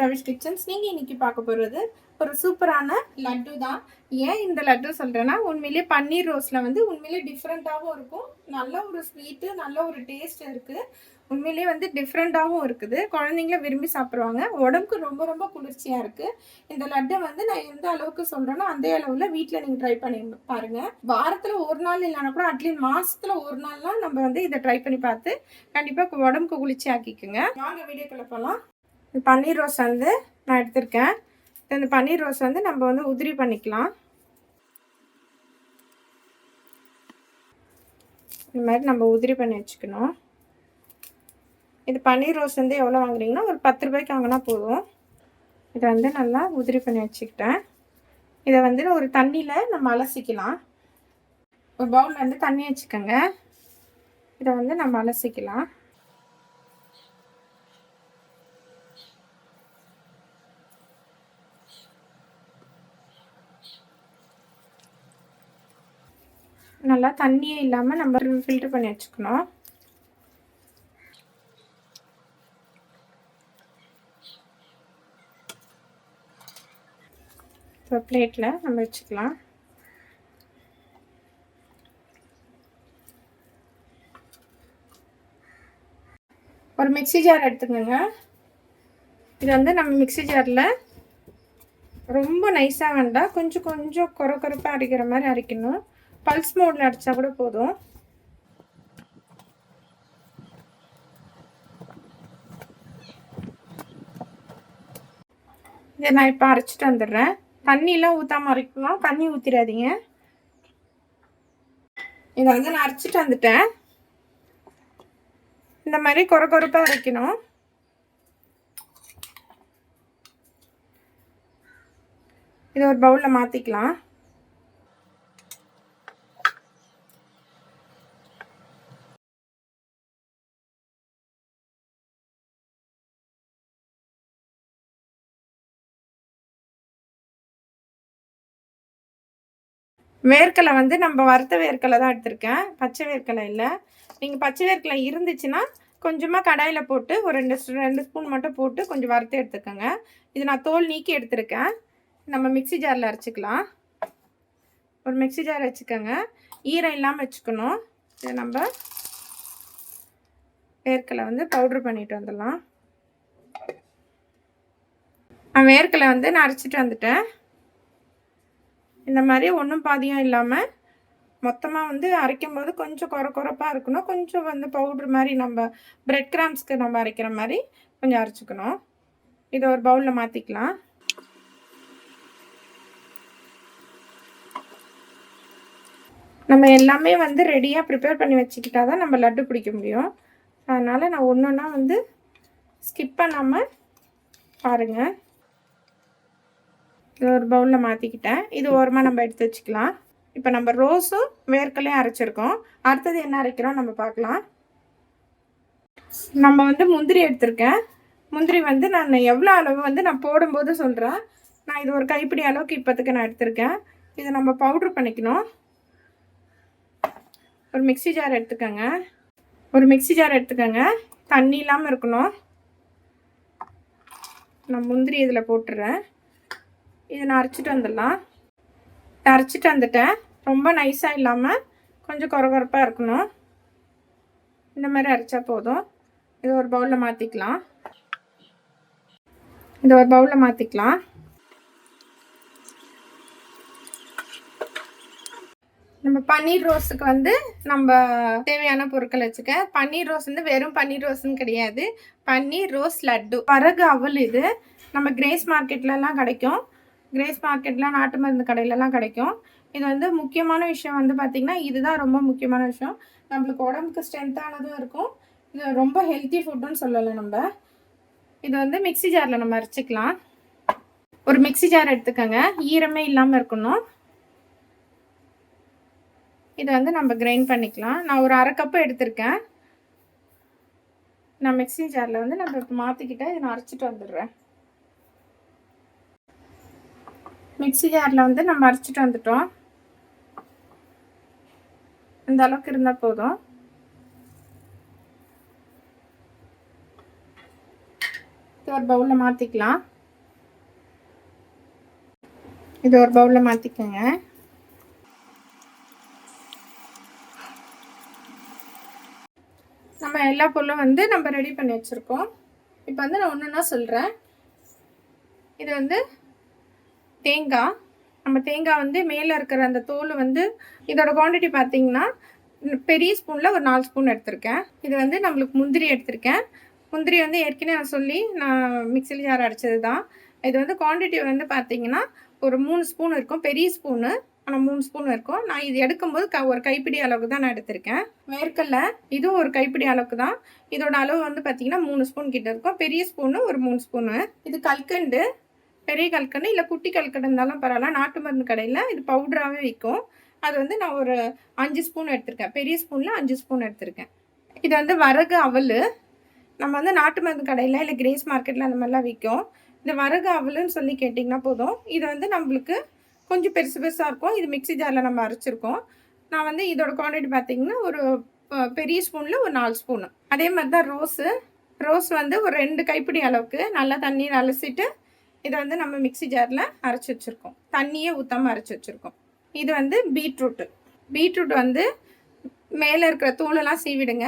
ட்ரவெஸ்ட் kitchens நீங்கள் இன்றைக்கி பார்க்க போகிறது ஒரு சூப்பரான லட்டு தான் ஏன் இந்த லட்டு சொல்கிறேன்னா உண்மையிலேயே பன்னீர் ரோஸில் வந்து உண்மையிலேயே டிஃப்ரெண்ட்டாகவும் இருக்கும். நல்ல ஒரு ஸ்வீட்டு நல்ல ஒரு டேஸ்ட் இருக்குது உண்மையிலே வந்து டிஃப்ரெண்ட்டாகவும் இருக்குது. குழந்தைங்கள விரும்பி சாப்பிடுவாங்க. உடம்புக்கு ரொம்ப ரொம்ப குளிர்ச்சியாக இருக்குது இந்த லட்டை வந்து நான் எந்த அளவுக்கு சொல்கிறேனோ அந்த அளவில் வீட்டில் நீங்கள் ட்ரை பண்ணி பாருங்கள் வாரத்தில் ஒரு நாள் இல்லைனா கூட அட்லீஸ்ட் மாதத்தில் ஒரு நாள்லாம் நம்ம வந்து இதை ட்ரை பண்ணி பார்த்து கண்டிப்பாக உடம்புக்கு குளிர்ச்சி ஆக்கிக்குங்க வாங்க வீடியோக்குள்ளே போகலாம் பன்னீர் ரோஸ் வந்து நான் எடுத்திருக்கேன். இந்த பன்னீர் ரோஸ் வந்து நம்ம வந்து உதிரி பண்ணிக்கலாம். இந்த மாதிரி நம்ம உதிரி பண்ணி வச்சுக்கணும். இது பன்னீர் ரோஸ் வந்து எவ்வளோ வாங்குறீங்கன்னா ஒரு பத்து ரூபாய்க்கு வாங்கினா போதும். இதை வந்து நல்லா உதிரி பண்ணி வச்சுக்கிட்டேன். இதை வந்து ஒரு தண்ணியில் நம்ம அலசிக்கலாம். ஒரு பவுலில் வந்து தண்ணி வச்சுக்கோங்க. இதை வந்து நம்ம அலசிக்கலாம். நல்லா தண்ணியே இல்லாமல் நம்ம ஃபில்டர் பண்ணி வச்சுக்கணும். இப்போ பிளேட்டில் நம்ம வச்சுக்கலாம். ஒரு மிக்சி ஜார் எடுத்துக்கோங்க. இது வந்து நம்ம மிக்சி ஜாரில் ரொம்ப நைஸாக வேண்டாம் கொஞ்சம் கொஞ்சம் குறை குறைப்பாக அரைக்கிற மாதிரி அரைக்கணும். பல்ஸ் மோடில் அடித்தா கூட போதும். இதை நான் இப்போ அரைச்சிட்டு வந்துடுறேன். தண்ணியெலாம் ஊற்றாம அரைக்கணும்? தண்ணி ஊற்றிடாதீங்க இதை வந்து நான் அரைச்சிட்டு வந்துட்டேன். இந்த மாதிரி குறை குறைப்பாக அரைக்கணும். இதை ஒரு பவுலில் மாற்றிக்கலாம் வேர்க்கலை வந்து நம்ம வறுத்த வேர்க்கலை தான் எடுத்திருக்கேன். பச்சை வேர்க்கலை இல்லை. நீங்கள் பச்சை வேர்க்கலை இருந்துச்சுன்னா கொஞ்சமாக கடாயில் போட்டு ஒரு ரெண்டு ரெண்டு ஸ்பூன் மட்டும் போட்டு கொஞ்சம் வறுத்து எடுத்துக்கோங்க. இது நான் தோல் நீக்கி எடுத்திருக்கேன். நம்ம மிக்சி ஜாரில் அரைச்சிக்கலாம். ஒரு மிக்சி ஜார் வச்சுக்கோங்க. ஈரம் இல்லாமல் வச்சுக்கணும். இதை நம்ம வேர்க்கலை வந்து பவுட்ரு பண்ணிட்டு வந்துடலாம். வேர்க்கலை வந்து நான் அரைச்சிட்டு வந்துட்டேன். இந்த மாதிரி ஒன்றும் பாதியம் இல்லாமல் மொத்தமாக வந்து அரைக்கும் போது கொஞ்சம் குறை குறைப்பாக இருக்கணும். கொஞ்சம் வந்து பவுட்ரு மாதிரி நம்ம பிரெட் கிராம்ஸ்க்கு நம்ம அரைக்கிற மாதிரி கொஞ்சம் அரைச்சிக்கணும். இதை ஒரு பவுலில் மாற்றிக்கலாம் நம்ம எல்லாமே வந்து ரெடியாக ப்ரிப்பேர் பண்ணி வச்சுக்கிட்டா தான் நம்ம லட்டு பிடிக்க முடியும். அதனால் நான் ஒன்று ஒன்றா வந்து ஸ்கிப் பண்ணாமல் பாருங்கள் இது ஒரு பவுலில் மாற்றிக்கிட்டேன் இது ஓரமாக நம்ம எடுத்து வச்சுக்கலாம். இப்போ நம்ம ரோஸும் வேர்க்கலையும் அரைச்சிருக்கோம். அடுத்தது என்ன அரைக்கிறோம் நம்ம பார்க்கலாம். நம்ம வந்து முந்திரி எடுத்திருக்கேன். முந்திரி வந்து நான் எவ்வளோ அளவு வந்து நான் போடும்போது சொல்கிறேன் நான் இது ஒரு கைப்பிடி அளவுக்கு இப்போத்துக்கு நான் எடுத்திருக்கேன். இதை நம்ம பவுட்ரு பண்ணிக்கணும். ஒரு மிக்சி ஜார் எடுத்துக்கோங்க. ஒரு மிக்சி ஜார் எடுத்துக்கோங்க. தண்ணி இல்லாமல் இருக்கணும். நான் முந்திரி இதில் போட்டுறேன். இதை நான் அரைச்சிட்டு வந்துடலாம். அரைச்சிட்டு வந்துட்டேன். ரொம்ப நைஸாக இல்லாமல் கொஞ்சம் குறகுறப்பாக இருக்கணும். இந்த மாதிரி அரைச்சா போதும். இது ஒரு பவுலில் மாற்றிக்கலாம் இது ஒரு பவுலில் மாற்றிக்கலாம் நம்ம பன்னீர் ரோஸுக்கு வந்து நம்ம தேவையான பொருட்கள் வச்சுக்க. பன்னீர் ரோஸ் வந்து வெறும் பன்னீர் ரோஸ்ன்னு கிடையாது. பன்னீர் ரோஸ் லட்டு. பரகு அவல் இது நம்ம கிரேஸ் மார்க்கெட்லலாம் கிடைக்கும். கிரேஸ் மார்க்கெட்டில் நாட்டு மருந்து கடையிலலாம் கிடைக்கும். இது வந்து முக்கியமான விஷயம் வந்து பார்த்திங்கன்னா இதுதான் ரொம்ப முக்கியமான விஷயம். நம்மளுக்கு உடம்புக்கு ஸ்ட்ரென்த்தானதும் இருக்கும். இது ரொம்ப ஹெல்த்தி ஃபுட்டுன்னு சொல்லலை நம்ம. இது வந்து மிக்சி ஜாரில் நம்ம அரைச்சிக்கலாம். ஒரு மிக்சி ஜார் எடுத்துக்கோங்க. ஈரமே இல்லாமல் இருக்கணும். இதை வந்து நம்ம கிரைண்ட் பண்ணிக்கலாம். நான் ஒரு அரை கப்பு எடுத்திருக்கேன். நான் மிக்சி ஜாரில் வந்து நம்ம இப்போ மாற்றிக்கிட்டேன் இதை நான் அரைச்சிட்டு வந்துடுறேன். மிக்சி ஜாரில் வந்து நம்ம அரைச்சிட்டு வந்துட்டோம். இந்த அளவுக்கு இருந்தால் போதும். ஒரு பவுலில் மாற்றிக்கலாம் இது ஒரு பவுலில் மாற்றிக்கோங்க நம்ம எல்லா பொருளும் வந்து நம்ம ரெடி பண்ணி வச்சுருக்கோம். இப்போ வந்து நான் ஒன்றுன்னா சொல்கிறேன் இது வந்து தேங்காய். நம்ம தேங்காய் வந்து மேலே இருக்கிற அந்த தோல் வந்து இதோட குவான்டிட்டி பார்த்தீங்கன்னா பெரிய ஸ்பூனில் ஒரு நாலு ஸ்பூன் எடுத்திருக்கேன். இது வந்து நம்மளுக்கு முந்திரி எடுத்திருக்கேன். முந்திரி வந்து ஏற்கனவே நான் சொல்லி நான் மிக்சியில் ஜார் அடித்தது தான் இது வந்து குவான்டிட்டி வந்து பார்த்தீங்கன்னா ஒரு மூணு ஸ்பூன் இருக்கும். பெரிய ஸ்பூனு ஆனால் மூணு ஸ்பூன் இருக்கும். நான் இது எடுக்கும்போது க ஒரு கைப்பிடி அளவுக்கு தான் நான் எடுத்திருக்கேன். வேர்க்கல்ல இதுவும் ஒரு கைப்பிடி அளவுக்கு தான். இதோட அளவு வந்து பார்த்தீங்கன்னா மூணு ஸ்பூன் கிட்ட இருக்கும். பெரிய ஸ்பூனு ஒரு மூணு ஸ்பூனு இது கல்கண்டு பெரிய கல்கண்டு இல்லை குட்டி கல்கண்டு இருந்தாலும் பரவாயில்ல. நாட்டு மருந்து கடையில் இது பவுடராகவே விற்கும் அது வந்து நான் ஒரு அஞ்சு ஸ்பூன் எடுத்திருக்கேன். பெரிய ஸ்பூனில் அஞ்சு ஸ்பூன் எடுத்திருக்கேன். இது வந்து வரகு அவல். நம்ம வந்து நாட்டு மருந்து கடையில் இல்லை கிரேஸ் மார்க்கெட்டில் அந்த மாதிரிலாம் விற்கும் இந்த வரகு அவலுன்னு சொல்லி கேட்டிங்கன்னா போதும். இது வந்து நம்மளுக்கு கொஞ்சம் பெருசு பெருசாக இருக்கும். இது மிக்ஸி ஜாரில் நம்ம அரைச்சிருக்கோம். நான் வந்து இதோட குவான்டிட்டி பார்த்தீங்கன்னா ஒரு பெரிய ஸ்பூனில் ஒரு நாலு ஸ்பூனு அதே மாதிரி தான் ரோஸு. ரோஸ் வந்து ஒரு ரெண்டு கைப்பிடி அளவுக்கு நல்லா தண்ணியில் அலசிட்டு இதை வந்து நம்ம மிக்ஸி ஜாரில் அரைச்சி வச்சுருக்கோம். தண்ணியே ஊற்றாமல் அரைச்சி வச்சுருக்கோம். இது வந்து பீட்ரூட்டு பீட்ரூட் வந்து மேலே இருக்கிற தூளெல்லாம் சீவிடுங்க.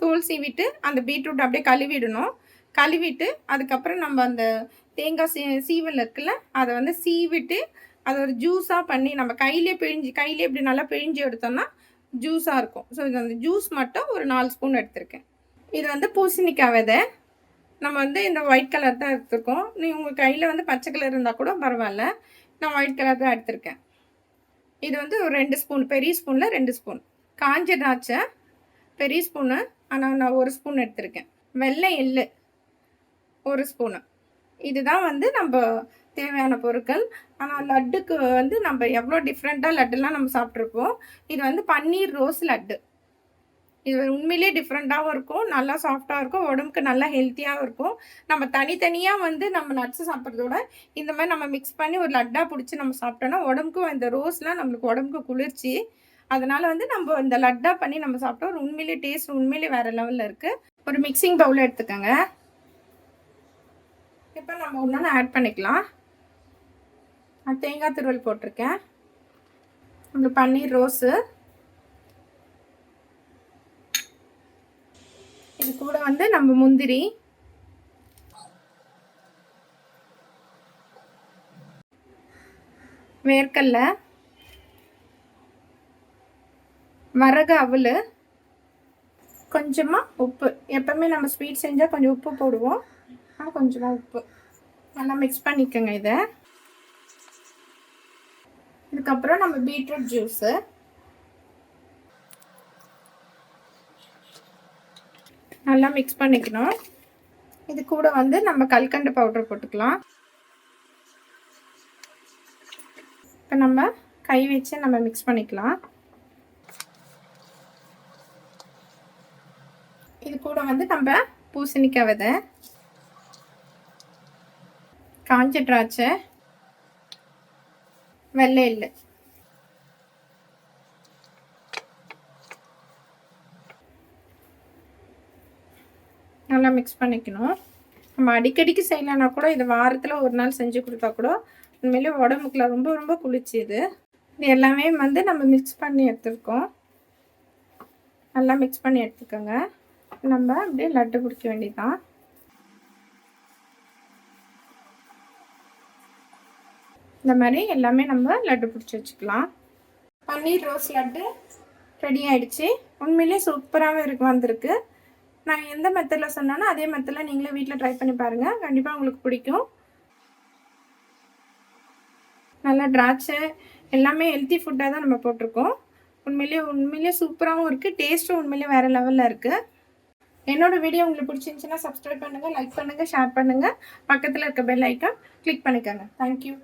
தூள் சீவிட்டு அந்த பீட்ரூட் அப்படியே கழுவிடணும். கழுவிட்டு அதுக்கப்புறம் நம்ம அந்த தேங்காய் சீ சீவல் இருக்குல்ல அதை வந்து சீவிட்டு அதை ஒரு ஜூஸாக பண்ணி நம்ம கையிலே பிழிஞ்சு கையிலே இப்படி நல்லா பிழிஞ்சு எடுத்தோம்னா ஜூஸாக இருக்கும். ஸோ இது அந்த ஜூஸ் மட்டும் ஒரு நாலு ஸ்பூன் எடுத்திருக்கேன். இது வந்து பூசணிக்காய் விதை. நம்ம வந்து இந்த ஒயிட் கலர் தான் எடுத்துருக்கோம். நீ உங்கள் கையில் வந்து பச்சை கலர் இருந்தால் கூட பரவாயில்ல. நான் ஒயிட் கலர் தான் எடுத்திருக்கேன். இது வந்து ஒரு ரெண்டு ஸ்பூன் பெரிய ஸ்பூனில் ரெண்டு ஸ்பூன் காஞ்ச திராட்சை பெரிய ஸ்பூனு ஆனால் நான் ஒரு ஸ்பூன் எடுத்திருக்கேன். வெள்ளை எள்ளு ஒரு ஸ்பூனு இதுதான் வந்து நம்ம தேவையான பொருட்கள். ஆனால் லட்டுக்கு வந்து நம்ம எவ்வளோ டிஃப்ரெண்ட்டாக லட்டுலாம் நம்ம சாப்பிட்ருப்போம் இது வந்து பன்னீர் ரோஸ் லட்டு. இது உண்மையிலேயே டிஃப்ரெண்ட்டாகவும் இருக்கும் நல்லா சாஃப்டாக இருக்கும் உடம்புக்கு நல்லா ஹெல்த்தியாகவும் இருக்கும். நம்ம தனித்தனியாக வந்து நம்ம நட்ஸ் சாப்பிட்றதோட இந்த மாதிரி நம்ம மிக்ஸ் பண்ணி ஒரு லட்டாக பிடிச்சி நம்ம சாப்பிட்டோன்னா உடம்புக்கும் இந்த ரோஸ்லாம் நம்மளுக்கு உடம்புக்கு குளிர்ச்சி. அதனால் வந்து நம்ம இந்த லட்டாக பண்ணி நம்ம சாப்பிட்டோம் ஒரு உண்மையிலேயே டேஸ்ட் உண்மையிலேயே வேறு லெவலில் இருக்குது ஒரு மிக்சிங் பவுல் எடுத்துக்கோங்க. இப்போ நம்ம ஒன்று ஆட் பண்ணிக்கலாம். நான் தேங்காய் துருவல் போட்டிருக்கேன். நம்மளுக்கு பன்னீர் ரோஸு இது கூட வந்து நம்ம முந்திரி. வேர்க்கல்ல வரகு அவல். கொஞ்சமாக உப்பு. எப்பவுமே நம்ம ஸ்வீட் செஞ்சால் கொஞ்சம் உப்பு போடுவோம். ஆனால் கொஞ்சமாக உப்பு. நல்லா மிக்ஸ் பண்ணிக்கோங்க இதை. இதுக்கப்புறம் நம்ம பீட்ரூட் ஜூஸு நல்லா மிக்ஸ் பண்ணிக்கணும். இது கூட வந்து நம்ம கல்கண்டு பவுடர் போட்டுக்கலாம். இப்போ நம்ம கை வச்சு நம்ம மிக்ஸ் பண்ணிக்கலாம். இது கூட வந்து நம்ம பூசணிக்காய் விதை காஞ்ச திராட்சை வெள்ளை இல்லை நல்லா மிக்ஸ் பண்ணிக்கணும். நம்ம அடிக்கடிக்கு செய்யலைன்னா கூட இது வாரத்தில் ஒரு நாள் செஞ்சு கொடுத்தா கூட உண்மையிலே உடம்புக்குள்ள ரொம்ப ரொம்ப குளிர்ச்சி இது. இது எல்லாமே வந்து நம்ம மிக்ஸ் பண்ணி எடுத்துருக்கோம். நல்லா மிக்ஸ் பண்ணி எடுத்துக்கோங்க. நம்ம அப்படியே லட்டு பிடிக்க வேண்டியதான் இந்த மாதிரி எல்லாமே நம்ம லட்டு பிடிச்சி வச்சுக்கலாம். பன்னீர் ரோஸ் லட்டு ரெடி ஆயிடுச்சு. உண்மையிலே சூப்பராகவே இருக்கு வந்திருக்கு. நான் எந்த மெத்தடில் சொன்னானோ அதே மெத்தடில் நீங்களே வீட்டில் ட்ரை பண்ணி பாருங்கள் கண்டிப்பாக உங்களுக்கு பிடிக்கும். நல்லா திராட்சை எல்லாமே ஹெல்த்தி ஃபுட்டாக தான் நம்ம போட்டிருக்கோம். உண்மையிலேயே உண்மையிலேயே சூப்பராகவும் இருக்குது டேஸ்ட்டும் உண்மையிலேயே வேறு லெவலில் இருக்குது என்னோடய வீடியோ உங்களுக்கு பிடிச்சிருந்துச்சின்னா சப்ஸ்கிரைப் பண்ணுங்கள் லைக் பண்ணுங்கள் ஷேர் பண்ணுங்கள் பக்கத்தில் இருக்க பெல் ஐக்கான் கிளிக் பண்ணிக்கோங்க. Thank you